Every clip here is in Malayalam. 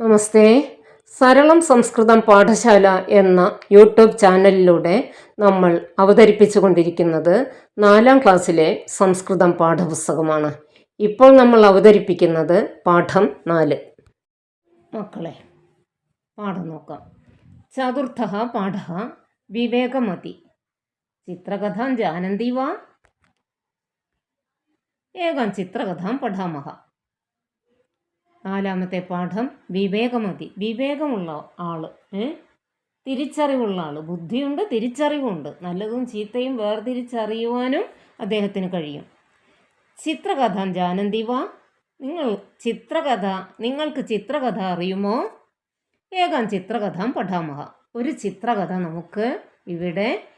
നമസ്തേ. സരളം സംസ്കൃതം പാഠശാല എന്ന യൂട്യൂബ് ചാനലിലൂടെ നമ്മൾ അവതരിപ്പിച്ചു കൊണ്ടിരിക്കുന്നത് നാലാം ക്ലാസ്സിലെ സംസ്കൃതം പാഠപുസ്തകമാണ്. ഇപ്പോൾ നമ്മൾ അവതരിപ്പിക്കുന്നത് പാഠം നാല്. മക്കളെ പാഠം നോക്കാം. ചതുർത്ഥ പാഠ വിവേകമതി. ചിത്രകഥാം ജാനന്തി വാ. ഏകാം ചിത്രകഥാം പഠാമഹ. നാലാമത്തെ പാഠം വിവേകമതി. വിവേകമുള്ള ആൾ തിരിച്ചറിവുള്ള ആൾ ബുദ്ധിയുണ്ട് തിരിച്ചറിവുണ്ട്. നല്ലതും ചീത്തയും വേർതിരിച്ചറിയുവാനും അദ്ദേഹത്തിന് കഴിയും. ചിത്രകഥ ജാനന്തി വാ. നിങ്ങൾ ചിത്രകഥ നിങ്ങൾക്ക് ചിത്രകഥ അറിയുമോ? ഏകാം ചിത്രകഥാം പഠാമഹ. ഒരു ചിത്രകഥ നമുക്ക് ഇവിടെ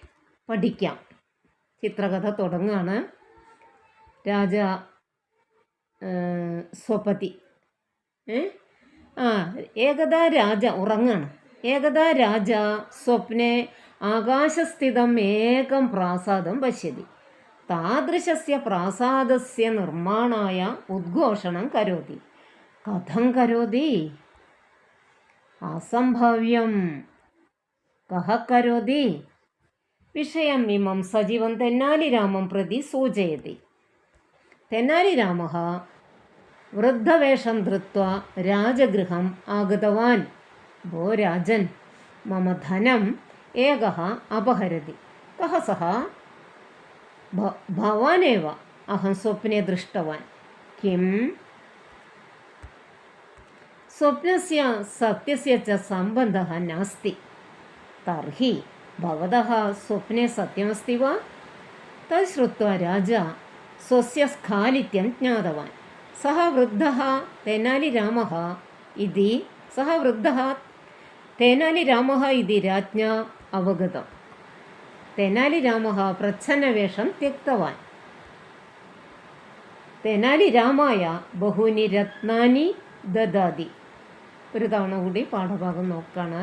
പഠിക്കാം. ചിത്രകഥ തുടങ്ങുകയാണ് രാജ സ്വപതി? ആ ഏകദാ രാജ ഉറങ്ങാണ്. ഏകദാ രാജ സ്വപ്നെ ആകാശസ്ഥിതം ഏകം പ്രാസാദം പശ്യതി. താദൃശസ്യ പ്രാസാദസ്യ നിർമ്മാണായ ഉദ്ഘോഷണം കരോതി. കഥം കരോതി. അസംഭവ്യം. കഹ കരോതി. വിഷയം ഇമം സജീവം തെന്നാലിരാമം പ്രതി സൂചയതി. തെന്നാലിരാമः വൃദ്ധവേഷം ധൃത്വ രാജഗൃഹം ആഗതവാൻ. ഭോ രാജൻ മമ ധനം ഏക അപഹരതി. കഹ സഹ ഭവാനേവ അഹം സ്വപ്നെ ദൃഷ്ടവാൻ. കിം? സ്വപ്നസ്യ സത്യസ്യ ച സംബന്ധः നാസ്തി. തർഹി ഭവതः സ്വപ്നെ സത്യമസ്തി വാ. തത് ശ്രുത്വാ രാജ സ്വസ്യ സ്ഖാലിത്യം ജ്ഞാതവാൻ. सः वृद्धः तेनालिरामः इति सः वृद्धः तेनालिरामः इति राज्ञा अवगतम् तेनालिरामः प्रच्छन्नवेषं त्यक्तवान् തെനാലിരാമായ ബഹൂനി രത്നാനി ദദാതി ഒരു തവണ കൂടി പാഠഭാഗം നോക്കാണ്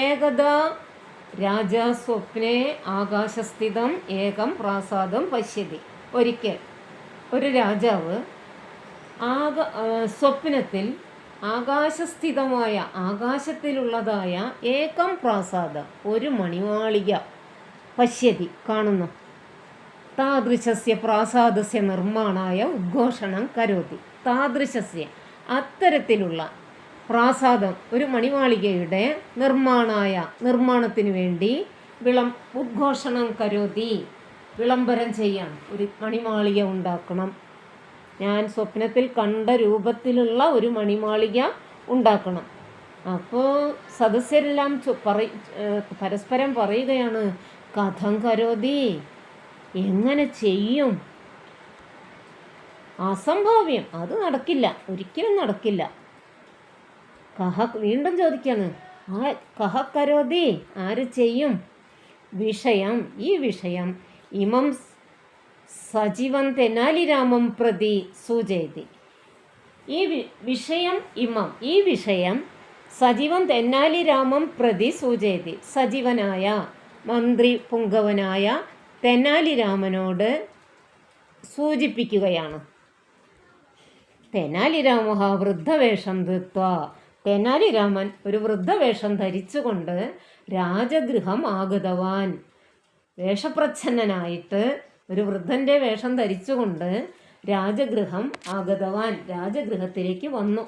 ഏകദാ രാജ സ്വപ്നെ ആകാശസ്ഥിതം ഏകം പ്രാസാദം പശ്യതി. ഒരിക്കൽ ഒരു രാജാവ് ആക സ്വപ്നത്തിൽ ആകാശസ്ഥിതമായ ആകാശത്തിലുള്ളതായ ഏകം പ്രാസാദം ഒരു മണിമാളിക പശ്യതി കാണുന്നു. താദൃശസ്യ പ്രാസാദസ്യ നിർമ്മാണായ ഉദ്ഘോഷണം കരോതി. താദൃശസ്യ അത്തരത്തിലുള്ള പ്രാസാദം. ഒരു മണിമാളികയുടെ നിർമ്മാണായ നിർമ്മാണത്തിന് വേണ്ടി വിളം ഉദ്ഘോഷണം കരുതി വിളംബരം ചെയ്യാൻ ഒരു മണിമാളിക ഉണ്ടാക്കണം. ഞാൻ സ്വപ്നത്തിൽ കണ്ട രൂപത്തിലുള്ള ഒരു മണിമാളിക ഉണ്ടാക്കണം. അപ്പോൾ സദസ്യരെല്ലാം പറ- പരസ്പരം പറയുകയാണ് കഥം കരോതി എങ്ങനെ ചെയ്യും? അസംഭാവ്യം. അത് നടക്കില്ല. ഒരിക്കലും നടക്കില്ല. കഹ വീണ്ടും ചോദിക്കുകയാണ് ആ കഹ കരോതി ആര് ചെയ്യും? വിഷയം ഈ വിഷയം ഇമം സജീവൻ തെനാലിരാമം പ്രതി സൂചയതി. ഈ വിഷയം ഇമം ഈ വിഷയം സജീവൻ തെന്നാലിരാമം പ്രതി സൂചയതി. സജീവനായ മന്ത്രി പുങ്കവനായ തെന്നാലിരാമനോട് സൂചിപ്പിക്കുകയാണ്. തെനാലിരാമ വൃദ്ധവേഷം ധൃത്വ തെനാലിരാമൻ ഒരു വൃദ്ധവേഷം ധരിച്ചുകൊണ്ട് രാജഗൃഹം ആഗതവാൻ. വേഷപ്രച്ഛന്നനായിട്ട് ഒരു വൃദ്ധന്റെ വേഷം ധരിച്ചുകൊണ്ട് രാജഗൃഹം ആഗതവാൻ രാജഗൃഹത്തിലേക്ക് വന്നു.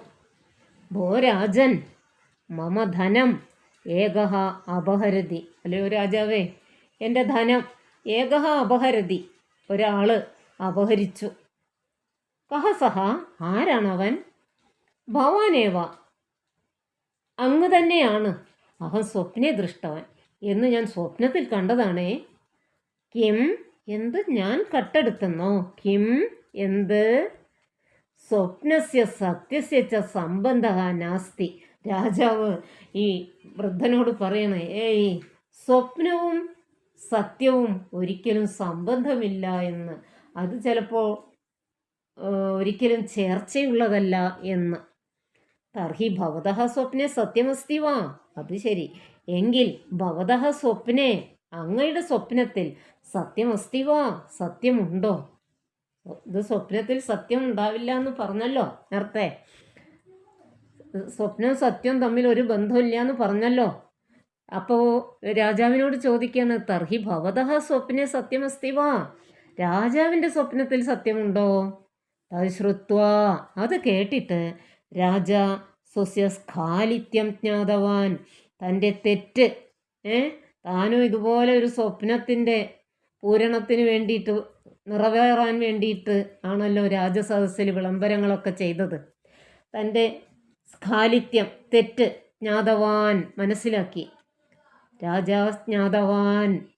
ഭോ രാജൻ മമ ധനം ഏകഹ അപഹരതി. അല്ലയോ രാജാവേ? എന്റെ ധനം ഏകഹ അപഹരതി. ഒരാൾ അപഹരിച്ചു. കഹ സഹ ആരാണവൻ? ഭവാനേവ. അങ്ങ് തന്നെയാണ്. അഹം സ്വപ്നെ ദൃഷ്ടവൻ. എന്ന് ഞാൻ സ്വപ്നത്തിൽ കണ്ടതാണേ. കിം എന്ത് ഞാൻ കട്ടെടുത്തെന്നോ? കിം എന്ത്? സ്വപ്നസ്യ സത്യസ്യ ച സംബന്ധ നാസ്തി. രാജാവ് ഈ വൃദ്ധനോട് പറയണേ ഏയ് സ്വപ്നവും സത്യവും ഒരിക്കലും സംബന്ധമില്ല എന്ന്. അത് ചിലപ്പോൾ ഒരിക്കലും ചേർച്ചയുള്ളതല്ല എന്ന്. തർഹി ഭവതഃ സ്വപ്നെ സത്യമസ്തി വാ. അത് ശരി. എങ്കിൽ ഭവതഃ സ്വപ്നെ അങ്ങയുടെ സ്വപ്നത്തിൽ സത്യമസ്തി വാ. സത്യമുണ്ടോ? ഇത് സ്വപ്നത്തിൽ സത്യം ഉണ്ടാവില്ല എന്ന് പറഞ്ഞല്ലോ. നേരത്തെ. സ്വപ്നവും സത്യവും തമ്മിൽ ഒരു ബന്ധമില്ല എന്ന് പറഞ്ഞല്ലോ. അപ്പോൾ രാജാവിനോട് ചോദിക്കാണ് തർഹി ഭവതഃ സ്വപ്നെ സത്യമസ്തി വാ. രാജാവിന്റെ സ്വപ്നത്തിൽ സത്യമുണ്ടോ? അത് ശ്രുത്വ. അത് കേട്ടിട്ട് രാജ സ്വസ്യ സ്ഖാലിത്യം ജ്ഞാതവാൻ. തന്റെ തെറ്റ് ഏ? താനും ഇതുപോലെ ഒരു സ്വപ്നത്തിന്റെ പൂരണത്തിന് വേണ്ടിയിട്ട് നിറവേറാൻ വേണ്ടിയിട്ട് ആണല്ലോ രാജസദസ്സിൽ വിളംബരങ്ങളൊക്കെ ചെയ്തത്. തന്റെ സ്ഖാലിത്യം തെറ്റ് ജ്ഞാതവാൻ മനസ്സിലാക്കി. രാജാജ്ഞാതവാൻ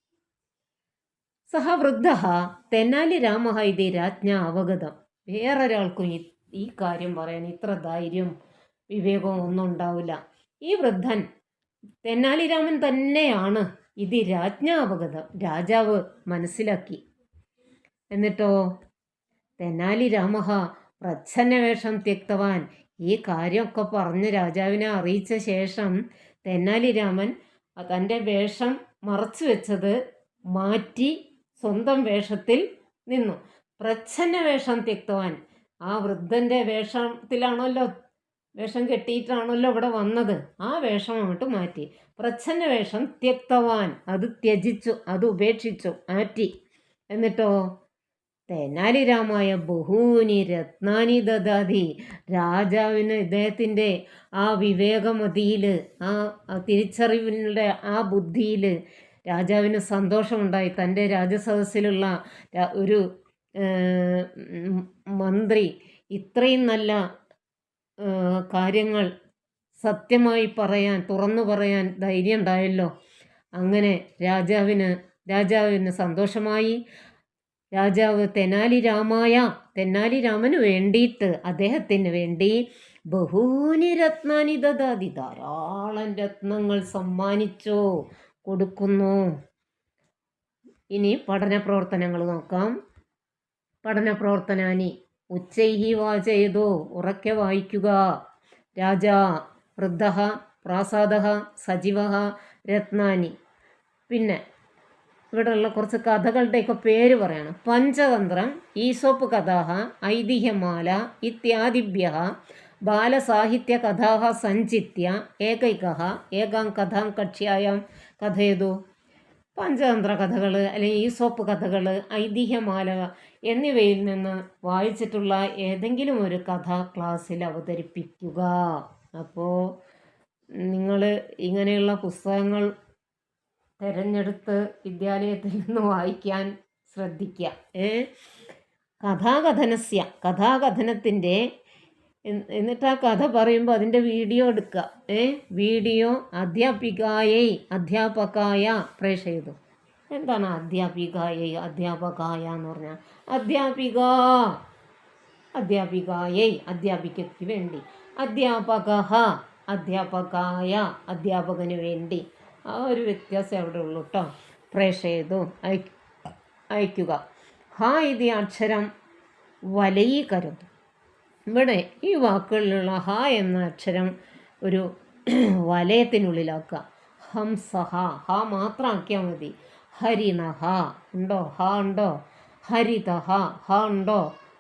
സഹ വൃദ്ധ തെന്നാലി രാമ രാജ്ഞ അവഗതം. വേറൊരാൾക്കും ഈ ഈ കാര്യം പറയാൻ ഇത്ര ധൈര്യം വിവേകവും ഒന്നും ഉണ്ടാവില്ല. ഈ വൃദ്ധൻ തെന്നാലിരാമൻ തന്നെയാണ് ഇത് രാജ്ഞാപകത രാജാവ് മനസ്സിലാക്കി. എന്നിട്ടോ തെന്നാലി രാമ പ്രച്ഛന്നവേഷം തിക്തവാൻ ഈ കാര്യമൊക്കെ പറഞ്ഞ് രാജാവിനെ അറിയിച്ച ശേഷം തെന്നാലി രാമൻ തന്റെ വേഷം മറച്ചു വെച്ചത് മാറ്റി സ്വന്തം വേഷത്തിൽ നിന്നു. പ്രച്ഛന്ന വേഷം ത്യക്തവാൻ ആ വൃദ്ധന്റെ വേഷത്തിലാണല്ലോ വേഷം കെട്ടിയിട്ടാണല്ലോ ഇവിടെ വന്നത്. ആ വേഷം അങ്ങോട്ട് മാറ്റി. പ്രച്ഛന്ന വേഷം ത്യക്തവാൻ. അത് ത്യജിച്ചു അത് ഉപേക്ഷിച്ചു മാറ്റി. എന്നിട്ടോ? തെനാലിരാമായ ബഹൂനി രത്നാനി ദദാതി രാജാവിന് ഇദ്ദേഹത്തിന്റെ ആ വിവേകമതിയിൽ ആ തിരിച്ചറിവിന്റെ ആ ബുദ്ധിയിൽ രാജാവിന് സന്തോഷമുണ്ടായി. തന്റെ രാജസദസ്സിലുള്ള ഒരു മന്ത്രി ഇത്രയും നല്ല കാര്യങ്ങൾ സത്യമായി പറയാൻ തുറന്നു പറയാൻ ധൈര്യം ഉണ്ടായല്ലോ. അങ്ങനെ രാജാവിന് രാജാവിന് സന്തോഷമായി. രാജാവ് തെനാലി രാമായ തെന്നാലി രാമന് വേണ്ടിയിട്ട് അദ്ദേഹത്തിന് വേണ്ടി ബഹൂനി രത്നാനി ദദാതി ധാരാളം രത്നങ്ങൾ സമ്മാനിച്ചോ കൊടുക്കുന്നു. ഇനി പഠന പ്രവർത്തനങ്ങൾ നോക്കാം. പഠന പ്രവർത്തനാനി ഉച്ചൈഹി വാചയതോ ഉറക്കെ വായിക്കുക. രാജ വൃദ്ധ പ്രാസാദ സജീവ രത്നാനി. പിന്നെ ഇവിടെയുള്ള കുറച്ച് കഥകളുടെയൊക്കെ പേര് പറയണം. പഞ്ചതന്ത്രം ഈസോപ്പ് കഥാഹ ഐതിഹ്യമാല ഇത്യാദിഭ്യ ബാലസാഹിത്യ കഥാഹ സഞ്ചിത്യ ഏകൈക ഏകാം കഥാം കക്ഷ്യായാം കഥയതു. പഞ്ചതന്ത്ര കഥകൾ അല്ലെങ്കിൽ ഈസോപ്പ് കഥകൾ ഐതിഹ്യമാല എന്നിവയിൽ നിന്ന് വായിച്ചിട്ടുള്ള ഏതെങ്കിലും ഒരു കഥ ക്ലാസ്സിൽ അവതരിപ്പിക്കുക. അപ്പോൾ നിങ്ങൾ ഇങ്ങനെയുള്ള പുസ്തകങ്ങൾ തിരഞ്ഞെടുത്ത് വിദ്യാലയത്തിൽ നിന്ന് വായിക്കാൻ ശ്രദ്ധിക്കുക. ഏ? കഥാകഥനസ്യ കഥാകഥനത്തിന്റെ എന്നിട്ട് ആ കഥ പറയുമ്പോൾ അതിന്റെ വീഡിയോ എടുക്കുക. ഏ? വീഡിയോ അധ്യാപികായൈ അധ്യാപകായ പ്രേക്ഷയതു എന്താണ് അധ്യാപിക അധ്യാപകായ എന്ന് പറഞ്ഞാൽ അധ്യാപിക അധ്യാപികായൈ അധ്യാപികയ്ക്ക് വേണ്ടി. അധ്യാപക അധ്യാപകായ അധ്യാപകന് വേണ്ടി. ആ ഒരു വ്യത്യാസം അവിടെ ഉള്ളൂ കേട്ടോ പ്രേഷയതു അയ അയക്കുക ഹ ഇത് അക്ഷരം വലയി വലയീകരുത് ഇവിടെ ഈ വാക്കുകളിലുള്ള ഹ എന്ന അക്ഷരം ഒരു വലയത്തിനുള്ളിലാക്കുക. ഹംസഹ ഹ മാത്രം ആക്കിയാൽ മതി. ഹരിണഹ ഉണ്ടോ? ഹ ഉണ്ടോ? ഹരിതഹ ഹ ഉണ്ടോ?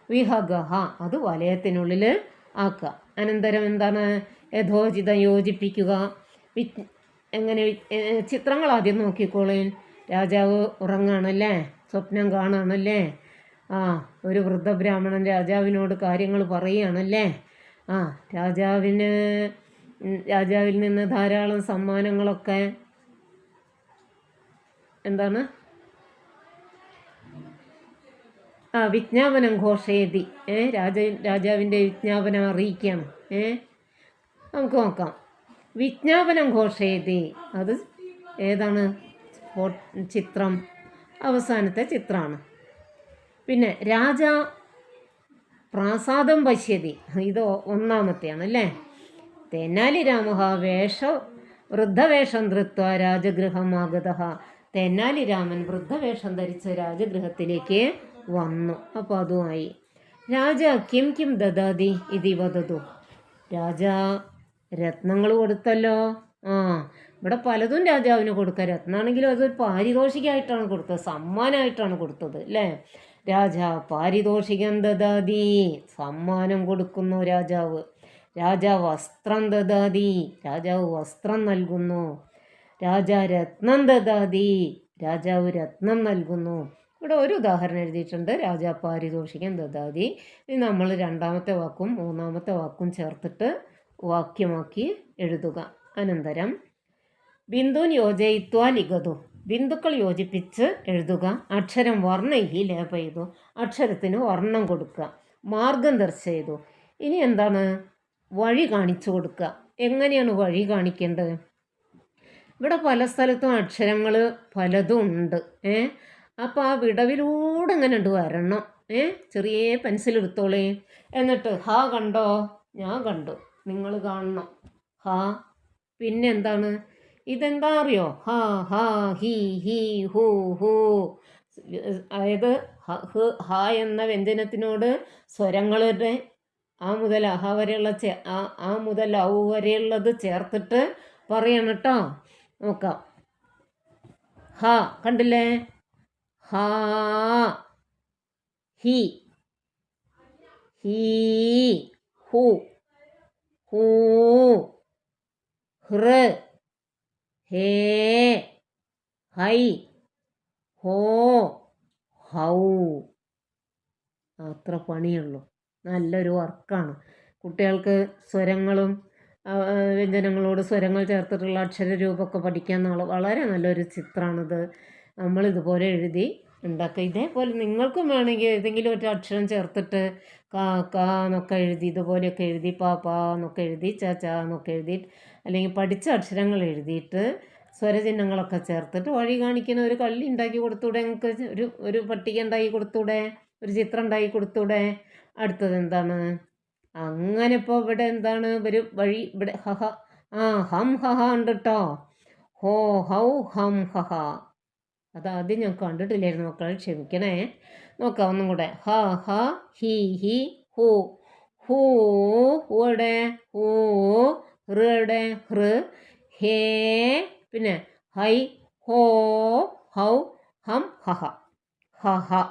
വിഹഗഹ അത് വലയത്തിനുള്ളിൽ ആക്കുക. അനന്തരം എന്താണ്? യഥോചിതം യോജിപ്പിക്കുക. വി എങ്ങനെ ചിത്രങ്ങൾ ആദ്യം നോക്കിക്കോളേൻ രാജാവ് ഉറങ്ങാണല്ലേ? സ്വപ്നം കാണാണല്ലേ? ആ ഒരു വൃദ്ധ ബ്രാഹ്മണൻ രാജാവിനോട് കാര്യങ്ങൾ പറയുകയാണല്ലേ? ആ രാജാവിന് രാജാവിൽ നിന്ന് ധാരാളം സമ്മാനങ്ങളൊക്കെ എന്താണ്? ആ വിജ്ഞാപനം ഘോഷേതി. ഏ രാജ രാജാവിന്റെ വിജ്ഞാപനം അറിയിക്കുകയാണ് ഏ നമുക്ക് നോക്കാം. വിജ്ഞാപനം ഘോഷേതി. അത് ഏതാണ്? ചിത്രം. അവസാനത്തെ ചിത്രമാണ് പിന്നെ രാജ പ്രാസാദം പശ്യതി. ഇത് ഒന്നാമത്തെയാണ് അല്ലേ? തെന്നാലി രാമ വേഷ വൃദ്ധവേഷം ധൃത്വ രാജഗൃഹമാഗത തെന്നാലി രാമൻ വൃദ്ധവേഷം ധരിച്ച രാജഗൃഹത്തിലേക്ക് വന്നു. അപ്പോൾ അതുമായി. രാജ കിം കിം ദദാതി ഇതി വധതു രാജ രത്നങ്ങൾ കൊടുത്തല്ലോ. ആ ഇവിടെ പലതും രാജാവിന് കൊടുക്കുക രത്നാണെങ്കിലും അതൊരു പാരിതോഷികമായിട്ടാണ് കൊടുത്തത്. സമ്മാനമായിട്ടാണ് കൊടുത്തത് അല്ലേ? രാജ പാരിതോഷികം ദദാതി സമ്മാനം കൊടുക്കുന്നു രാജാവ്. രാജാവ് വസ്ത്രം ദദാതി രാജാവ് വസ്ത്രം നൽകുന്നു. രാജ രത്നം ദദാതി. രാജാവ് രത്നം നൽകുന്നു. ഇവിടെ ഒരു ഉദാഹരണം എഴുതിയിട്ടുണ്ട്. രാജാ പാരിതോഷികം ദദാതി. ഇനി നമ്മൾ രണ്ടാമത്തെ വാക്കും മൂന്നാമത്തെ വാക്കും ചേർത്തിട്ട് വാക്യമാക്കി എഴുതുക. അനന്തരം ബിന്ദുൻ യോജയിത്വ ലിഖതു. ബിന്ദുക്കൾ യോജിപ്പിച്ച് എഴുതുക. അക്ഷരം വർണഹി ലേപ ചെയ്തു അക്ഷരത്തിന് വർണം കൊടുക്കുക. മാർഗം ദർശ ചെയ്തു ഇനി എന്താണ്? വഴി കാണിച്ചു കൊടുക്കുക. എങ്ങനെയാണ് വഴി കാണിക്കേണ്ടത്? ഇവിടെ പല സ്ഥലത്തും അക്ഷരങ്ങൾ പലതും ഉണ്ട് ഏ? അപ്പോൾ ആ വിടവിലൂടെ അങ്ങനെ ഉണ്ട് വരണം. ഏ? ചെറിയ പെൻസിൽ എടുത്തോളേ. എന്നിട്ട് ഹാ കണ്ടോ? ഞാൻ കണ്ടു. നിങ്ങൾ കാണണം. ഹാ. പിന്നെ എന്താണ്? ഇതെന്താ അറിയോ? ഹാ ഹാ ഹി ഹി ഹൂ ഹൂ. അതായത് ഹ ഹ എന്ന വ്യഞ്ജനത്തിനോട് സ്വരങ്ങളുടെ ആ മുതൽ അഹ വരെയുള്ള ആ മുതൽ ഔ വരെയുള്ളത് ചേർത്തിട്ട് പറയണം കേട്ടോ. നോക്കാം. ഹ കണ്ടില്ലേ? ഹാ ഹി. ഹീ ഹു. ഹൂ ഹൃ ഹേ ഹൈ. ഹോ ഹൗ. അത്ര പണിയുള്ളൂ. നല്ലൊരു വർക്കാണ്. കുട്ടികൾക്ക് സ്വരങ്ങളും വ്യഞ്ജനങ്ങളോട് സ്വരങ്ങൾ ചേർത്തിട്ടുള്ള അക്ഷരരൂപമൊക്കെ പഠിക്കാൻ നാളെ വളരെ നല്ലൊരു ചിത്രമാണിത് നമ്മളിതുപോലെ എഴുതി ഉണ്ടാക്കുക. ഇതേപോലെ നിങ്ങൾക്കും വേണമെങ്കിൽ ഏതെങ്കിലും ഒരു അക്ഷരം ചേർത്തിട്ട് കാ കാ എന്നൊക്കെ എഴുതി ഇതുപോലെയൊക്കെ എഴുതി പാ പാ എന്നൊക്കെ എഴുതി ച ച എന്നൊക്കെ എഴുതി അല്ലെങ്കിൽ പഠിച്ച അക്ഷരങ്ങൾ എഴുതിയിട്ട് സ്വരചിഹ്നങ്ങളൊക്കെ ചേർത്തിട്ട് വഴി കാണിക്കുന്ന ഒരു കള്ളി ഉണ്ടാക്കി കൊടുത്തൂടെ? നിങ്ങൾക്ക് ഒരു ഒരു പട്ടിക ഉണ്ടാക്കി കൊടുത്തൂടെ? ഒരു ചിത്രം ഉണ്ടാക്കി കൊടുത്തൂടെ? അടുത്തത് എന്താണ്? അങ്ങനെ ഇപ്പോൾ ഇവിടെ എന്താണ്? ഒരു വഴി ഇവിടെ ഹഹ. ആ ഹം ഹഹ ഉണ്ട് കേട്ടോ ഹോ ഹൗ ഹം ഹഹ. അതാദ്യം ഞാൻ കണ്ടിട്ടില്ലായിരുന്നു മക്കളെ ക്ഷമിക്കണേ. നോക്കാം ഒന്നും കൂടെ. ഹ ഹ ഹി ഹി ഹു. ഹൂ ഹൂടെ ഹൂ ഹൃടെ ഹൃ ഹേ. പിന്നെ ഹൈ ഹോ ഹൗ ഹം ഹഹ. ഹ ഹ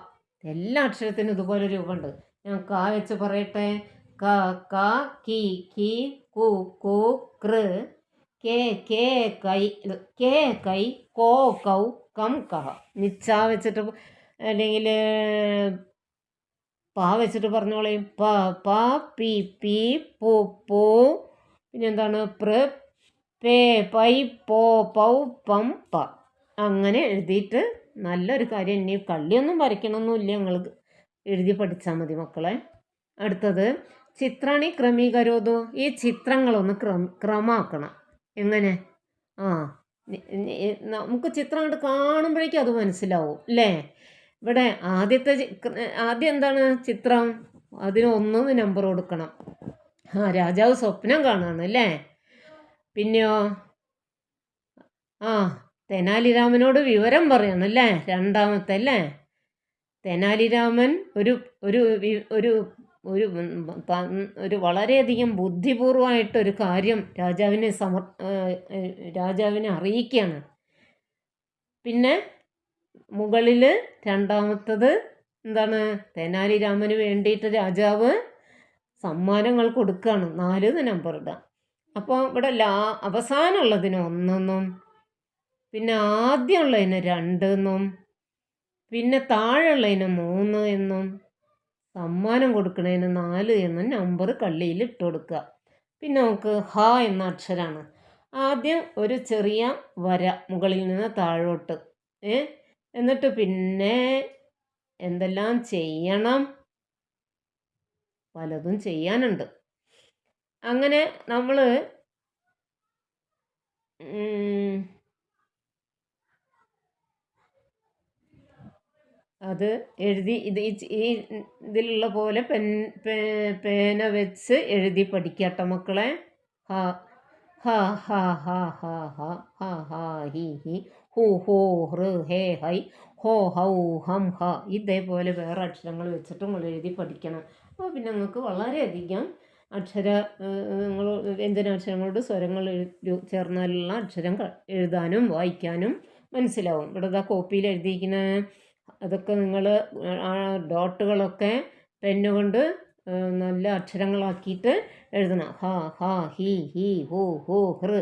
എല്ലാ അക്ഷരത്തിനും ഇതുപോലെ രൂപമുണ്ട്. ഞാൻ കാ വെച്ച് പറയട്ടെ? ക ക കി കി കു കു കൃ കേ കേ കൈ കേ കൈ കോ കൗ കം കഹ നിച്ച വെച്ചിട്ട് അല്ലെങ്കിൽ പ വെച്ചിട്ട് പറഞ്ഞോളേം. പ പ പി പി പു പു. പിന്നെ എന്താണ് പ്ര പേ പൈ പോ പൗ പം പ. അങ്ങനെ എഴുതിയിട്ട് നല്ലൊരു കാര്യം. ഇനി കള്ളിയൊന്നും വരയ്ക്കണമെന്നില്ല ഞങ്ങൾക്ക്. എഴുതി പഠിച്ചാൽ മതി മക്കളെ. അടുത്തത്. ചിത്രാണി ക്രമീകരോതു? ഈ ചിത്രങ്ങളൊന്ന് ക്രമ ക്രമാക്കണം. എങ്ങനെ? ആ നമുക്ക് ചിത്രം അങ്ങോട്ട് കാണുമ്പോഴേക്കും അത് മനസ്സിലാവും അല്ലേ? ഇവിടെ ആദ്യത്തെ ആദ്യം എന്താണ് ചിത്രം? അതിന് നമ്പർ കൊടുക്കണം. ആ രാജാവ് സ്വപ്നം കാണുകയാണ് അല്ലേ? പിന്നെയോ? ആ തെനാലിരാമനോട് വിവരം പറയണം അല്ലേ? രണ്ടാമത്തെ അല്ലേ? തെനാലിരാമൻ ഒരു ഒരു ഒരു ഒരു ഒരു വളരെയധികം ബുദ്ധിപൂർവമായിട്ടൊരു കാര്യം രാജാവിനെ സമർ രാജാവിനെ അറിയിക്കുകയാണ് പിന്നെ മുകളിൽ രണ്ടാമത്തത് എന്താണ്? തെനാലി രാമന് വേണ്ടിയിട്ട് രാജാവ് സമ്മാനങ്ങൾ കൊടുക്കുകയാണ് നാല് നമ്പർ ഇടാം. അപ്പോൾ ഇവിടെ ലാ അവസാനമുള്ളതിന് ഒന്നെന്നും പിന്നെ ആദ്യമുള്ളതിന് രണ്ടെന്നും പിന്നെ താഴെയുള്ളതിന് മൂന്ന് എന്നും സമ്മാനം കൊടുക്കുന്നതിന് നാല് എന്ന നമ്പർ കള്ളിയിൽ ഇട്ട് കൊടുക്കുക. പിന്നെ നമുക്ക് ഹ എന്ന അക്ഷരമാണ് ആദ്യം ഒരു ചെറിയ വര മുകളിൽ നിന്ന് താഴോട്ട് ഏ? എന്നിട്ട് പിന്നെ എന്തെല്ലാം ചെയ്യണം? പലതും ചെയ്യാനുണ്ട്. അങ്ങനെ നമ്മൾ അത് എഴുതി ഇത് ഈ ഇതിലുള്ള പോലെ പെൻ പേന വെച്ച് എഴുതി പഠിക്കട്ടെ മക്കളെ. ഹ ഹ ഹ ഹ ഹ ഹ ഹ ഹ ഹി ഹി. ഹു ഹോ ഹൃ ഹേ ഹൈ. ഹോ ഹൗ ഹം ഹ. ഇതേപോലെ വേറെ അക്ഷരങ്ങൾ വെച്ചിട്ട് നിങ്ങൾ എഴുതി പഠിക്കണം. അപ്പോൾ പിന്നെ നിങ്ങൾക്ക് വളരെയധികം അക്ഷര നിങ്ങൾ വ്യഞ്ജനാക്ഷരങ്ങളോട് സ്വരങ്ങൾ ചേർന്നാലുള്ള അക്ഷരം എഴുതാനും വായിക്കാനും മനസ്സിലാവും. ഇവിടെ കോപ്പിയിൽ എഴുതിയിരിക്കുന്ന അതൊക്കെ നിങ്ങൾ ആ ഡോട്ടുകളൊക്കെ പെന്നുകൊണ്ട് നല്ല അക്ഷരങ്ങളാക്കിയിട്ട് എഴുതണം. ഹ ഹ ഹി ഹി ഹോ ഹോ ഹൃ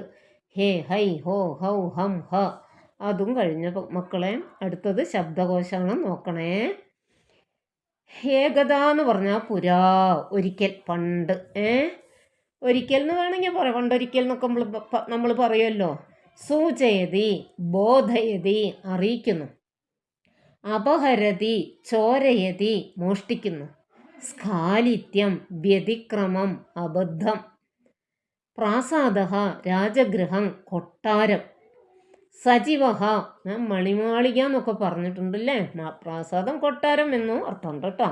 ഹേ ഹൈ ഹോ ഹൗ ഹം ഹ. അതും കഴിഞ്ഞ മക്കളെ അടുത്തത് ശബ്ദകോശമാണ് നോക്കണേ. ഏകത എന്ന് പറഞ്ഞാൽ പുരാ ഒരിക്കൽ പണ്ട് ഏ? ഒരിക്കൽ എന്ന് വേണമെങ്കിൽ പറയാം. പണ്ടൊരിക്കൽ എന്നൊക്കെ നമ്മൾ നമ്മൾ പറയുമല്ലോ. സൂചയതി ബോധയതി അറിയിക്കുന്നു. അപഹരതി ചോരയതി മോഷ്ടിക്കുന്നു. സ്കാലിത്യം വ്യതിക്രമം അബദ്ധം. പ്രാസാദ രാജഗൃഹം കൊട്ടാരം. സജീവഹ മണിമാളിക എന്നൊക്കെ പറഞ്ഞിട്ടുണ്ടല്ലേ? പ്രാസാദം കൊട്ടാരം എന്നും അർത്ഥമുണ്ട് കേട്ടോ.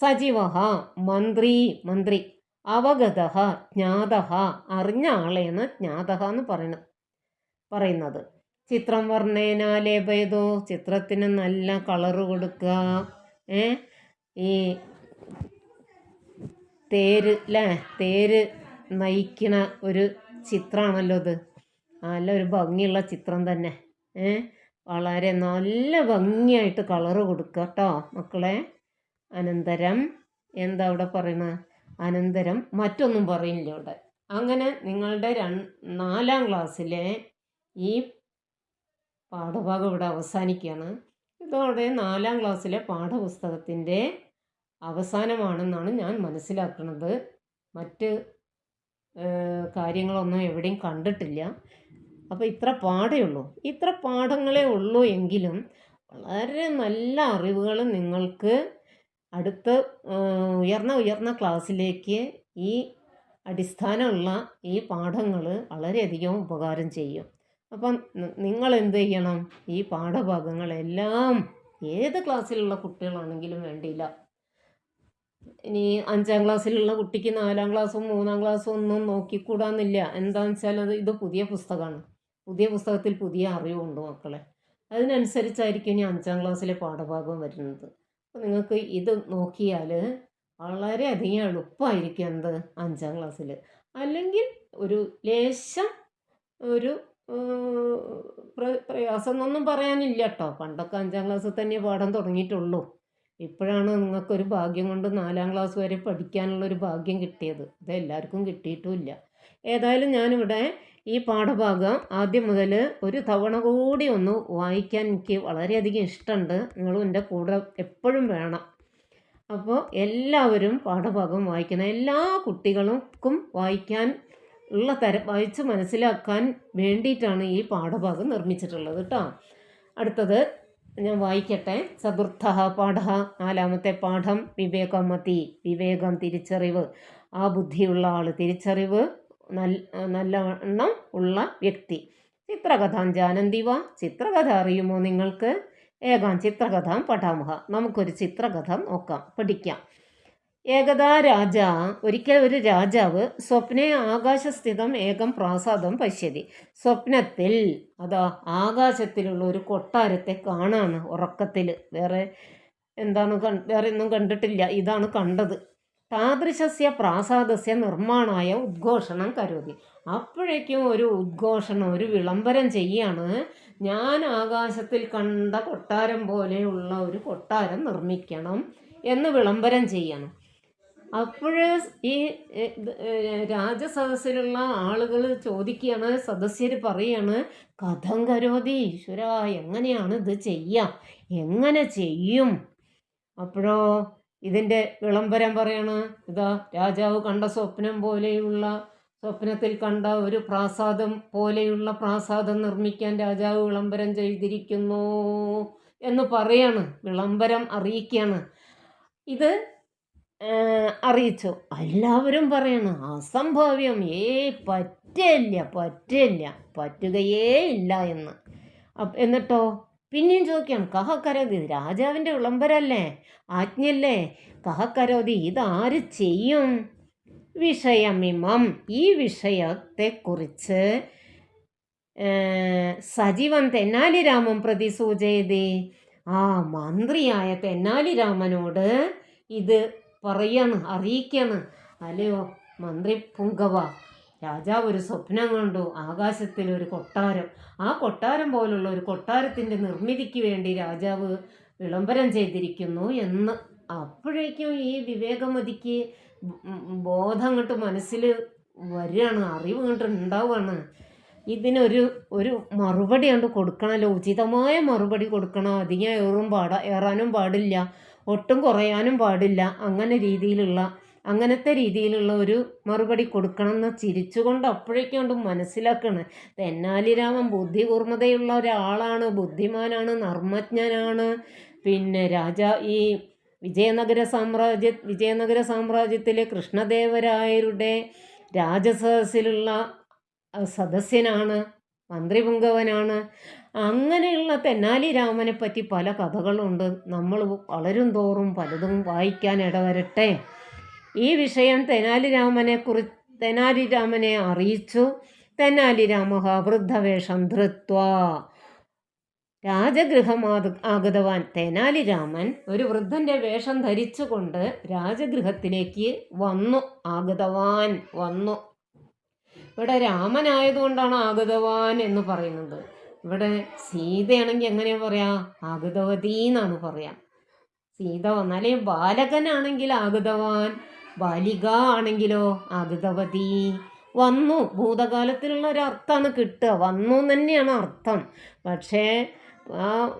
സജീവ മന്ത്രി മന്ത്രി. അവഗത ജ്ഞാത അറിഞ്ഞ ആളെയാണ് ജ്ഞാത എന്ന് പറയുന്നത് പറയുന്നത്. ചിത്രം വർണേന ലേപയതോ ചിത്രത്തിന് നല്ല കളറ് കൊടുക്കുക ഏ? ഈ തേര് അല്ലേ തേര് നയിക്കണ ഒരു ചിത്രമാണല്ലോ ഇത്. നല്ല ഒരു ഭംഗിയുള്ള ചിത്രം തന്നെ. ഏ? വളരെ നല്ല ഭംഗിയായിട്ട് കളറ് കൊടുക്കുക കേട്ടോ മക്കളെ. അനന്തരം എന്താ അവിടെ പറയണത് അനന്തരം മറ്റൊന്നും പറയില്ല ഇവിടെ. അങ്ങനെ നിങ്ങളുടെ നാലാം ക്ലാസ്സിലെ ഈ പാഠഭാഗം ഇവിടെ അവസാനിക്കുകയാണ്. ഇതോടെ നാലാം ക്ലാസ്സിലെ പാഠപുസ്തകത്തിന്റെ അവസാനമാണെന്നാണ് ഞാൻ മനസ്സിലാക്കുന്നത്. മറ്റ് കാര്യങ്ങളൊന്നും എവിടെയും കണ്ടിട്ടില്ല. അപ്പോൾ ഇത്ര പാടേ ഉള്ളൂ. ഇത്ര പാഠങ്ങളേ ഉള്ളൂ എങ്കിലും വളരെ നല്ല അറിവുകൾ നിങ്ങൾക്ക് അടുത്ത ഉയർന്ന ഉയർന്ന ക്ലാസ്സിലേക്ക് ഈ അടിസ്ഥാനമുള്ള ഈ പാഠങ്ങൾ വളരെയധികം ഉപകാരം ചെയ്യും. അപ്പം നിങ്ങൾ എന്ത് ചെയ്യണം? ഈ പാഠഭാഗങ്ങളെല്ലാം ഏത് ക്ലാസ്സിലുള്ള കുട്ടികളാണെങ്കിലും വേണ്ടിയില്ല. ഇനി അഞ്ചാം ക്ലാസ്സിലുള്ള കുട്ടിക്ക് നാലാം ക്ലാസ്സും മൂന്നാം ക്ലാസ്സും ഒന്നും നോക്കിക്കൂടാന്നില്ല. എന്താണെന്ന് വെച്ചാൽ അത് ഇത് പുതിയ പുസ്തകമാണ്. പുതിയ പുസ്തകത്തിൽ പുതിയ അറിവുണ്ട് മക്കളെ. അതിനനുസരിച്ചായിരിക്കും ഇനി അഞ്ചാം ക്ലാസ്സിലെ പാഠഭാഗം വരുന്നത്. അപ്പോൾ നിങ്ങൾക്ക് ഇത് നോക്കിയാൽ വളരെയധികം എളുപ്പമായിരിക്കും എന്ത്? അഞ്ചാം ക്ലാസ്സിൽ. അല്ലെങ്കിൽ ഒരു ലേശം ഒരു പ്രയാസം എന്നൊന്നും പറയാനില്ല കേട്ടോ പണ്ടൊക്കെ അഞ്ചാം ക്ലാസ്സിൽ തന്നെ പാഠം തുടങ്ങിയിട്ടുള്ളൂ. ഇപ്പോഴാണ് നിങ്ങൾക്കൊരു ഭാഗ്യം കൊണ്ട് നാലാം ക്ലാസ് വരെ പഠിക്കാനുള്ളൊരു ഭാഗ്യം കിട്ടിയത്. അത് എല്ലാവർക്കും കിട്ടിയിട്ടുമില്ല. ഏതായാലും ഞാനിവിടെ ഈ പാഠഭാഗം ആദ്യം മുതൽ ഒരു തവണ കൂടി ഒന്ന് വായിക്കാൻ എനിക്ക് വളരെയധികം ഇഷ്ടമുണ്ട്. നിങ്ങളും എന്റെ കൂടെ എപ്പോഴും വേണം. അപ്പോൾ എല്ലാവരും പാഠഭാഗം വായിക്കണം. എല്ലാ കുട്ടികൾക്കും വായിക്കാൻ ഉള്ള തരം വായിച്ച് മനസ്സിലാക്കാൻ വേണ്ടിയിട്ടാണ് ഈ പാഠഭാഗം നിർമ്മിച്ചിട്ടുള്ളത് കേട്ടോ. അടുത്തത് ഞാൻ വായിക്കട്ടെ. ചതുർത്ഥ പാഠ നാലാമത്തെ പാഠം വിവേകമതി വിവേകം തിരിച്ചറിവ്. ആ ബുദ്ധിയുള്ള ആൾ തിരിച്ചറിവ് നല്ല നല്ലവണ്ണം ഉള്ള വ്യക്തി. ചിത്രകഥാം ജാനന്തിവ ചിത്രകഥ അറിയുമോ നിങ്ങൾക്ക്? ഏകാം ചിത്രകഥാം പഠാമുഹ. നമുക്കൊരു ചിത്രകഥ നോക്കാം പഠിക്കാം. ഏകദാ രാജ. ഒരിക്കൽ ഒരു രാജാവ് സ്വപ്നെ ആകാശസ്ഥിതം ഏകം പ്രാസാദം പശ്യതി. സ്വപ്നത്തിൽ അതാ ആകാശത്തിലുള്ള ഒരു കൊട്ടാരത്തെ കാണാണ് ഉറക്കത്തിൽ. വേറെ എന്താണ് കൺ വേറെ ഒന്നും കണ്ടിട്ടില്ല. ഇതാണ് കണ്ടത്. താദൃശസ്യ പ്രാസാദസ്യ നിർമ്മാണായ ഉദ്ഘോഷണം കരുതി. അപ്പോഴേക്കും ഒരു ഉദ്ഘോഷണം ഒരു വിളംബരം ചെയ്യാണ്. ഞാൻ ആകാശത്തിൽ കണ്ട കൊട്ടാരം പോലെയുള്ള ഒരു കൊട്ടാരം നിർമ്മിക്കണം എന്ന് വിളംബരം ചെയ്യണം. അപ്പോഴ് ഈ രാജസദസ്സിലുള്ള ആളുകൾ ചോദിക്കുകയാണ് സദസ്യർ പറയാണ് കഥം കരോതി ഈശ്വര എങ്ങനെയാണ് ഇത് ചെയ്യുക എങ്ങനെ ചെയ്യും? അപ്പോഴോ ഇതിന്റെ വിളംബരം പറയാണ് ഇതാ രാജാവ് കണ്ട സ്വപ്നം പോലെയുള്ള സ്വപ്നത്തിൽ കണ്ട ഒരു പ്രാസാദം പോലെയുള്ള പ്രാസാദം നിർമ്മിക്കാൻ രാജാവ് വിളംബരം ചെയ്തിരിക്കുന്നു എന്ന് പറയാണ് വിളംബരം അറിയിക്കുകയാണ്. ഇത് അറിയിച്ചു. എല്ലാവരും പറയണം അസംഭാവ്യം ഏ പറ്റില്ല പറ്റില്ല പറ്റുകയേ ഇല്ല എന്ന്. എന്നിട്ടോ? പിന്നെയും ചോദിക്കണം കഹക്കരോതി രാജാവിന്റെ വിളംബരല്ലേ? ആജ്ഞല്ലേ കഹക്കരോതി ഇതാര് ചെയ്യും? വിഷയമിമം. ഈ വിഷയത്തെക്കുറിച്ച് സജീവൻ തെന്നാലിരാമൻ പ്രതി സൂചയതി ആ മന്ത്രിയായ തെന്നാലിരാമനോട് ഇത് പറയാണ് അറിയിക്കാണ്. അല്ലയോ മന്ത്രി പുങ്കവ രാജാവ് ഒരു സ്വപ്നം കണ്ടു ആകാശത്തിൽ ഒരു കൊട്ടാരം. ആ കൊട്ടാരം പോലുള്ള ഒരു കൊട്ടാരത്തിന്റെ നിർമ്മിതിക്ക് വേണ്ടി രാജാവ് വിളംബരം ചെയ്തിരിക്കുന്നു എന്ന്. അപ്പോഴേക്കും ഈ വിവേകമതിക്ക് ബോധം അങ്ങോട്ട് മനസ്സിൽ വരികയാണ് അറിവ് അങ്ങോട്ട് ഉണ്ടാവുകയാണ്. ഇതിനൊരു ഒരു മറുപടി കണ്ട് കൊടുക്കണമല്ലോ. ഉചിതമായ മറുപടി കൊടുക്കണം. അധികം ഏറും പാടാ ഏറാനും പാടില്ല. ഒട്ടും കുറയാനും പാടില്ല. അങ്ങനെ രീതിയിലുള്ള അങ്ങനത്തെ രീതിയിലുള്ള ഒരു മറുപടി കൊടുക്കണം എന്ന് ചിരിച്ചുകൊണ്ട് അപ്പോഴേക്കൊണ്ട് മനസ്സിലാക്കണം തെന്നാലിരാമൻ ബുദ്ധി ഒരാളാണ് ബുദ്ധിമാനാണ് നർമ്മജ്ഞനാണ്. പിന്നെ രാജ ഈ വിജയനഗര സാമ്രാജ്യ വിജയനഗര സാമ്രാജ്യത്തിലെ കൃഷ്ണദേവരായരുടെ രാജസദസ്സിലുള്ള സദസ്യനാണ് മന്ത്രിപുങ്കവനാണ്. അങ്ങനെയുള്ള തെന്നാലി രാമനെ പറ്റി പല കഥകളുണ്ട്. നമ്മൾ വളരും തോറും പലതും വായിക്കാൻ ഇടവരട്ടെ. ഈ വിഷയം തെനാലി രാമനെ കുറി തെനാലി രാമനെ അറിയിച്ചു. തെനാലി രാമ വൃദ്ധവേഷം ധൃത്വ. രാജഗൃഹമാത് ആഗതവാൻ തെനാലി രാമൻ ഒരു വൃദ്ധന്റെ വേഷം ധരിച്ചുകൊണ്ട് രാജഗൃഹത്തിലേക്ക് വന്നു. ആഗതവാൻ വന്നു. ഇവിടെ രാമനായതുകൊണ്ടാണ് ആഗതവാൻ എന്ന് പറയുന്നത്. ഇവിടെ സീതയാണെങ്കിൽ എങ്ങനെയാ പറയാ? ആഗതവതി എന്നാണ് പറയാ. സീത വന്നാലേ ബാലകനാണെങ്കിൽ ആഗതവാൻ ബാലിക ആണെങ്കിലോ ആഗതവതി. വന്നു ഭൂതകാലത്തിലുള്ള ഒരു അർത്ഥമാണ് കിട്ടുക. വന്നു തന്നെയാണ് അർത്ഥം. പക്ഷേ ആ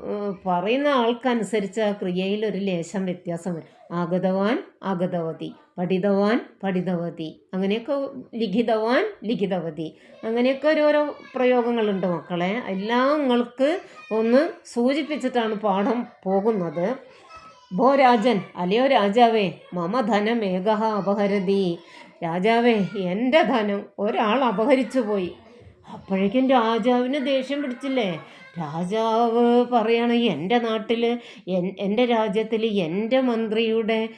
പറയുന്ന ആൾക്കനുസരിച്ച് ആ ക്രിയയിൽ ഒരു ലേശം വ്യത്യാസം വരും. ആഗതവാൻ ആഗതവതി. പഠിതവാൻ പഠിതവതി. അങ്ങനെയൊക്കെ ലിഖിതവാൻ ലിഖിതവതി. അങ്ങനെയൊക്കെ ഓരോരോ പ്രയോഗങ്ങളുണ്ട് മക്കളെ. എല്ലാം നിങ്ങൾക്ക് ഒന്ന് സൂചിപ്പിച്ചിട്ടാണ് പാഠം പോകുന്നത്. ഭോ രാജൻ അല്ലയോ രാജാവേ മമ ധനം ഏകഹ അപഹരതി. രാജാവേ എന്റെ ധനം ഒരാൾ അപഹരിച്ചു പോയി. അപ്പോഴേക്കും രാജാവിന് ദേഷ്യം പിടിച്ചില്ലേ? രാജാവ് പറയാണ് എന്റെ നാട്ടിൽ എന്റെ രാജ്യത്തിൽ എന്റെ മന്ത്രിയുടെ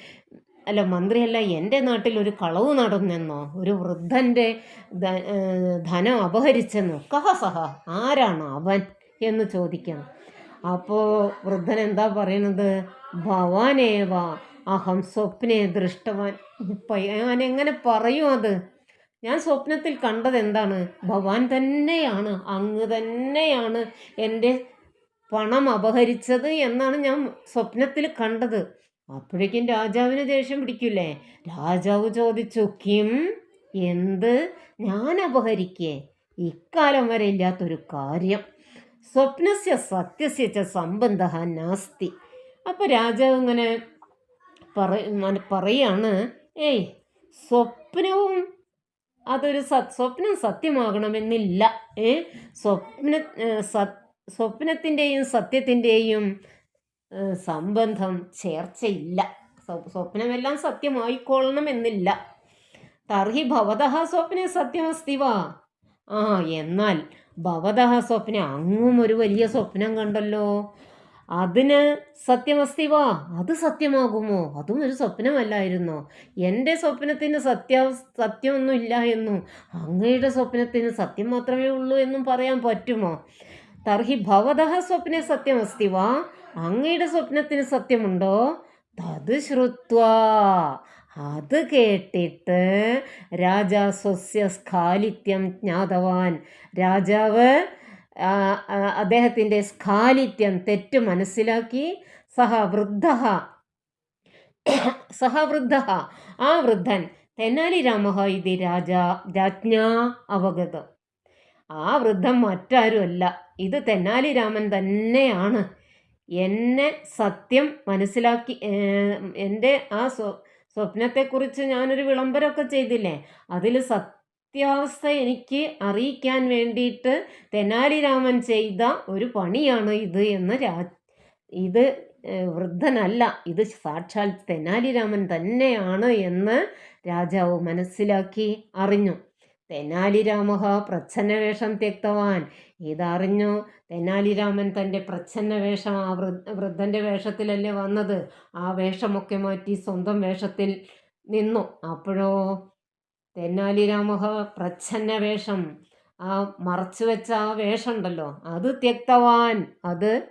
അല്ല മന്ത്രിയല്ല എന്റെ നാട്ടിൽ ഒരു കളവ് നടന്നെന്നോ? ഒരു വൃദ്ധന്റെ ധനം അപഹരിച്ചെന്നോ? കഹ സഹ ആരാണ് അവൻ എന്ന് ചോദിക്കണം അപ്പോൾ വൃദ്ധൻ എന്താ പറയണത്? ഭവാനേവ അഹം സ്വപ്നെ ദൃഷ്ടവാൻ. ഞാൻ എങ്ങനെ പറയും അത്? ഞാൻ സ്വപ്നത്തിൽ കണ്ടത് എന്താണ്? ഭവാൻ തന്നെയാണ് അങ്ങ് തന്നെയാണ് എന്റെ പണം അപഹരിച്ചത് എന്നാണ് ഞാൻ സ്വപ്നത്തിൽ കണ്ടത്. അപ്പോഴേക്കും രാജാവിന് ദേഷ്യം പിടിക്കില്ലേ? രാജാവ് ചോദിച്ചു കിം എന്ത്? ഞാൻ അപഹരിക്കേ? ഇക്കാലം വരെ ഇല്ലാത്തൊരു കാര്യം. സ്വപ്നസ്യ സത്യസ്യ സംബന്ധ നാസ്തി. അപ്പോൾ രാജാവ് ഇങ്ങനെ പറ പറയാണ് ഏയ് സ്വപ്നവും അതൊരു സത് സ്വപ്നം സത്യമാകണമെന്നില്ല. ഏ സ്വപ്ന സ്വപ്നത്തിന്റെയും സത്യത്തിന്റെയും സംബന്ധം ചേർച്ചയില്ല. സ്വപ്നമെല്ലാം സത്യമായിക്കൊള്ളണം എന്നില്ല തർഹി ഭവതഃ സ്വപ്നെ സത്യമസ്തി വാ. ആ എന്നാൽ ഭവതഃ സ്വപ്ന അങ്ങും ഒരു വലിയ സ്വപ്നം കണ്ടല്ലോ. അതിന് സത്യമസ്തി വാ. അത് സത്യമാകുമോ? അതും ഒരു സ്വപ്നമല്ലായിരുന്നോ? എന്റെ സ്വപ്നത്തിന് സത്യ സത്യമൊന്നും ഇല്ല എന്നും അങ്ങയുടെ സ്വപ്നത്തിന് സത്യം മാത്രമേ ഉള്ളൂ എന്നും പറയാൻ പറ്റുമോ? തർഹി ഭവതഃ സ്വപ്നെ സത്യമസ്തി വാ. അങ്ങയുടെ സ്വപ്നത്തിന് സത്യമുണ്ടോ? തത് ശ്രുത്വ. അത് കേട്ടിട്ട് രാജാ സ്വസ്യ സ്ഖാലിത്യം ജ്ഞാതവാൻ. രാജാവ് അദ്ദേഹത്തിന്റെ സ്കാലിത്യം തെറ്റ് മനസ്സിലാക്കി. സഹ വൃദ്ധ സഹ വൃദ്ധ ആ വൃദ്ധൻ തെന്നാലി രാമ ഇത് രാജ രാജ്ഞാ അവഗതം. ആ വൃദ്ധം മറ്റാരുമല്ല. ഇത് തെന്നാലി രാമൻ തന്നെയാണ്. എന്നെ സത്യം മനസ്സിലാക്കി എന്റെ ആ സ്വ സ്വപ്നത്തെക്കുറിച്ച് ഞാനൊരു വിളംബരമൊക്കെ ചെയ്തില്ലേ? അതിൽ സത്യം സത്യാവസ്ഥ എനിക്ക് അറിയിക്കാൻ വേണ്ടിയിട്ട് തെനാലിരാമൻ ചെയ്ത ഒരു പണിയാണ് ഇത് എന്ന് രാ ഇത് വൃദ്ധനല്ല ഇത് സാക്ഷാൽ തെനാലിരാമൻ തന്നെയാണ് എന്ന് രാജാവ് മനസ്സിലാക്കി അറിഞ്ഞു. തെനാലിരാമ പ്രച്ഛന്നവേഷം തെക്തവാൻ ഇതറിഞ്ഞു തെനാലിരാമൻ തന്റെ പ്രച്ഛന്നവേഷം ആ വൃദ്ധന്റെ വേഷത്തിലല്ലേ വന്നത്? ആ വേഷമൊക്കെ മാറ്റി സ്വന്തം വേഷത്തിൽ നിന്നു. അപ്പോഴോ? തെന്നാലിരാമഹ പ്രച്ഛന്ന വേഷം ആ മറച്ചു വെച്ച ആ വേഷം ഉണ്ടല്ലോ അത് ത്യക്തവാൻ അത്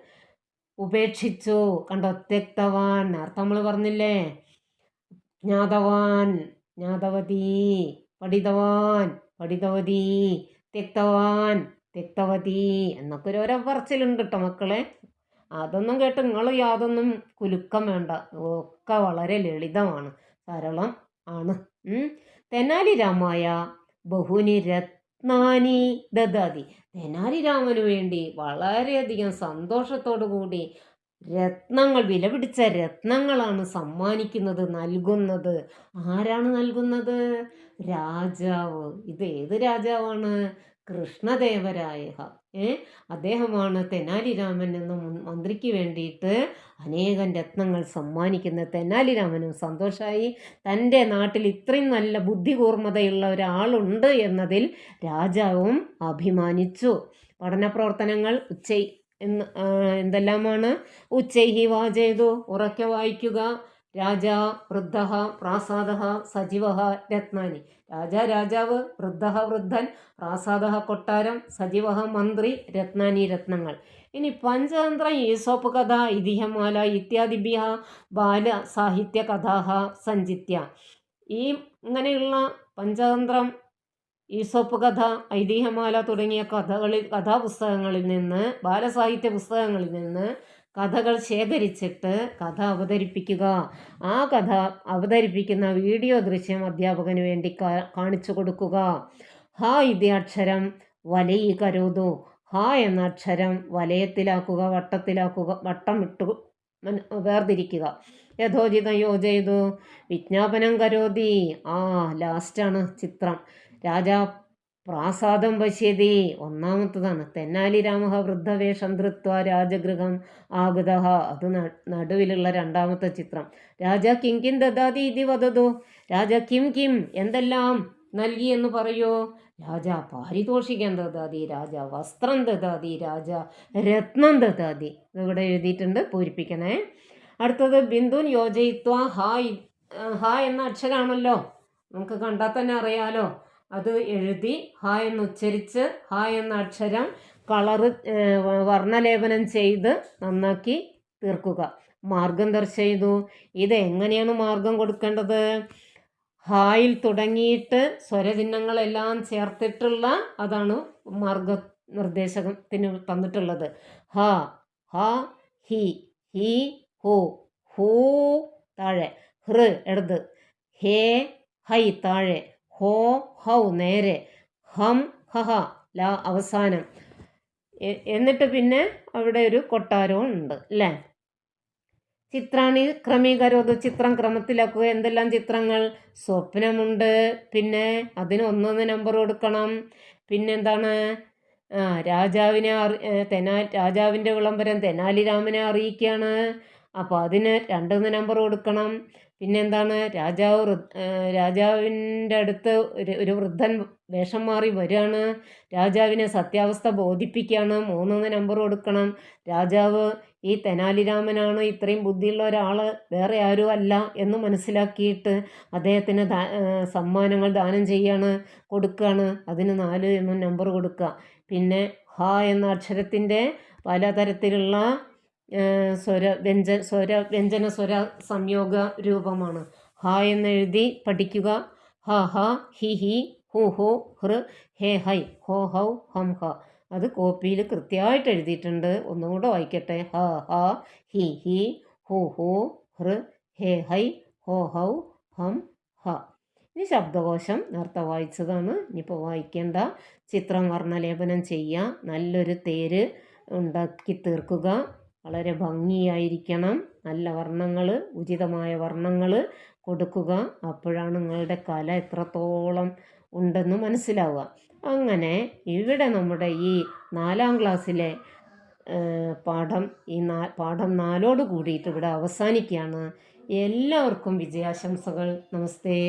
ഉപേക്ഷിച്ചു. കണ്ടോ? ത്യക്തവാൻ അർത്ഥം നമ്മൾ പറഞ്ഞില്ലേ? ജ്ഞാതവാൻ. ജ്ഞാതവതി. പഠിതവാൻ പഠിതവതി തെക്തവാൻ തെക്തവതി എന്നൊക്കെ ഒരു ഓരോ പറച്ചിലുണ്ട് കേട്ടോ മക്കളെ. അതൊന്നും കേട്ട് നിങ്ങൾ യാതൊന്നും കുലുക്കം വേണ്ട. ഒക്കെ വളരെ ലളിതമാണ്. സരളം ആണ്. തെനാലി രാമായ ബഹുനി രത്നാനി ദദാതി തെനാലി രാമന് വേണ്ടി വളരെയധികം സന്തോഷത്തോടു കൂടി രത്നങ്ങൾ വില പിടിച്ച രത്നങ്ങളാണ് സമ്മാനിക്കുന്നത് നൽകുന്നത്. ആരാണ് നൽകുന്നത്? രാജാവ്. ഇത് ഏത് രാജാവാണ്? കൃഷ്ണദേവരായ ഏ? അദ്ദേഹമാണ് തെനാലിരാമൻ എന്ന മന്ത്രിക്ക് വേണ്ടിയിട്ട് അനേകം രത്നങ്ങൾ സമ്മാനിക്കുന്ന തെനാലിരാമനും സന്തോഷമായി തന്റെ നാട്ടിൽ ഇത്രയും നല്ല ബുദ്ധികൂർമ്മതയുള്ള ഒരാളുണ്ട് എന്നതിൽ രാജാവും അഭിമാനിച്ചു. പഠന പ്രവർത്തനങ്ങൾ ഉച്ചൈ എന്ന് എന്തെല്ലാമാണ്? ഉച്ചൈഹി വാചേതു ഉറക്കെ വായിക്കുക. രാജ വൃദ്ധ പ്രാസാദ സജീവ രത്നാനി. രാജ രാജാവ് വൃദ്ധ വൃദ്ധൻ പ്രാസാദ കൊട്ടാരം സജീവ മന്ത്രി രത്നാനി രത്നങ്ങൾ. ഇനി പഞ്ചതന്ത്ര ഈസോപ്പ് കഥ ഇതിഹമാല ഇത്യാദിഭ്യ ബാല സാഹിത്യ കഥാഹ സഞ്ചിത്യ. ഈ ഇങ്ങനെയുള്ള പഞ്ചതന്ത്രം ഈസോപ്പ് കഥ ഐതിഹ്യമാല തുടങ്ങിയ കഥകളിൽ കഥാപുസ്തകങ്ങളിൽ നിന്ന് ബാലസാഹിത്യ പുസ്തകങ്ങളിൽ നിന്ന് കഥകൾ ശേഖരിച്ചിട്ട് കഥ അവതരിപ്പിക്കുക. ആ കഥ അവതരിപ്പിക്കുന്ന വീഡിയോ ദൃശ്യം അധ്യാപകന് വേണ്ടി കാണിച്ചു കൊടുക്കുക. ഹ ഇതി അക്ഷരം വലയി കരുതു. ഹ എന്ന അക്ഷരം വലയത്തിലാക്കുക വട്ടത്തിലാക്കുക വട്ടം ഇട്ടു വേർതിരിക്കുക. യഥോചിതം ചെയ്തു വിജ്ഞാപനം കരോതി. ആ ലാസ്റ്റാണ് ചിത്രം. രാജാ പ്രാസാദം പശ്യതി. ഒന്നാമത്തതാണ്. തെന്നാലി രാമ വൃദ്ധവേഷം ധൃത്വ രാജഗൃഹം ആഗത അത് നടുവിലുള്ള രണ്ടാമത്തെ ചിത്രം. രാജ കിം കിം ദദാതി ഇതി വധതു രാജ കിം കിം എന്തെല്ലാം നൽകി എന്ന് പറയൂ. രാജ പാരിതോഷികം ദദാതി. രാജ വസ്ത്രം ദദാതി. രാജ രത്നം ദദാതി. ഇവിടെ എഴുതിയിട്ടുണ്ട്. പൂരിപ്പിക്കണേ. അടുത്തത് ബിന്ദുൻ യോജയിത്വ ഇ- ഹാ എന്ന അക്ഷരാണല്ലോ. നമുക്ക് കണ്ടാൽ തന്നെ അറിയാലോ. അത് എഴുതി ഹ എന്ന് ഉച്ചരിച്ച് ഹ എന്ന അക്ഷരം കളറ് വർണലേപനം ചെയ്ത് നന്നാക്കി തീർക്കുക. മാർഗം ദർശയിതു ഇത് എങ്ങനെയാണ് മാർഗം കൊടുക്കേണ്ടത്? ഹായിൽ തുടങ്ങിയിട്ട് സ്വരചിഹ്നങ്ങളെല്ലാം ചേർത്തിട്ടുള്ള അതാണ് മാർഗ നിർദ്ദേശത്തിന് തന്നിട്ടുള്ളത്. ഹ ഹ ഹി ഹി ഹോ ഹൂ താഴെ ഹൃ ഇടത്. ഹേ ഹൈ താഴെ. ഹോ ഹൗ നേരെ. ഹം ഹഹ ല അവസാനം. എന്നിട്ട് പിന്നെ അവിടെ ഒരു കൊട്ടാരവും ഉണ്ട് അല്ലേ ചിത്രാണി ക്രമീകരോത് ചിത്രം ക്രമത്തിലാക്കുക. എന്തെല്ലാം ചിത്രങ്ങൾ? സ്വപ്നമുണ്ട്. പിന്നെ അതിന് ഒന്നൊന്ന് നമ്പർ കൊടുക്കണം. പിന്നെന്താണ്? രാജാവിനെ അറി തെനാ രാജാവിന്റെ വിളംബരം തെനാലിരാമനെ അറിയിക്കുകയാണ്. അപ്പോൾ അതിന് രണ്ടെന്ന് നമ്പർ കൊടുക്കണം. പിന്നെന്താണ്? രാജാവ് രാജാവിന്റെ അടുത്ത് ഒരു ഒരു വൃദ്ധൻ വേഷം മാറി വരികയാണ് രാജാവിനെ സത്യാവസ്ഥ ബോധിപ്പിക്കുകയാണ് മൂന്നൊന്ന് നമ്പർ കൊടുക്കണം. രാജാവ് ഈ തെനാലിരാമനാണ്? ഇത്രയും ബുദ്ധിയുള്ള ഒരാൾ വേറെ ആരും അല്ല എന്ന് മനസ്സിലാക്കിയിട്ട് അദ്ദേഹത്തിന് സമ്മാനങ്ങൾ ദാനം ചെയ്യാണ് കൊടുക്കുകയാണ് അതിന് നാല് എന്ന നമ്പർ കൊടുക്കുക. പിന്നെ ഹ എന്ന അക്ഷരത്തിന്റെ പലതരത്തിലുള്ള സ്വര വ്യഞ്ജ സ്വര വ്യഞ്ജന സ്വര സംയോഗ രൂപമാണ്. ഹ എന്നെഴുതി പഠിക്കുക. ഹ ഹ ഹി ഹി ഹു ഹു ഹൃ ഹേ ഹൈ ഹോ ഹൗ ഹം ഹ. അത് കോപ്പിയിൽ കൃത്യമായിട്ട് എഴുതിയിട്ടുണ്ട്. ഒന്നും കൂടെ വായിക്കട്ടെ. ഹ ഹ ഹി ഹി ഹു ഹു ഹൃ ഹേ ഹൈ ഹോ ഹൗ ഹം ഹ. ഇനി ശബ്ദകോശം നേരത്തെ വായിച്ചതാണ്. ഇനിയിപ്പോൾ വായിക്കേണ്ട ചിത്രം വർണലേപനം ചെയ്യുക. നല്ലൊരു തേര് ഉണ്ടാക്കി തീർക്കുക. വളരെ ഭംഗിയായിരിക്കണം. നല്ല വർണങ്ങൾ ഉചിതമായ വർണങ്ങൾ കൊടുക്കുക. അപ്പോഴാണ് നിങ്ങളുടെ കല എത്രത്തോളം ഉണ്ടെന്ന് മനസ്സിലാവുക. അങ്ങനെ ഇവിടെ നമ്മുടെ ഈ നാലാം ക്ലാസ്സിലെ പാഠം ഈ നാ പാഠം നാലോട് കൂടിയിട്ട് ഇവിടെ അവസാനിക്കുകയാണ്. എല്ലാവർക്കും വിജയാശംസകൾ. നമസ്തേ.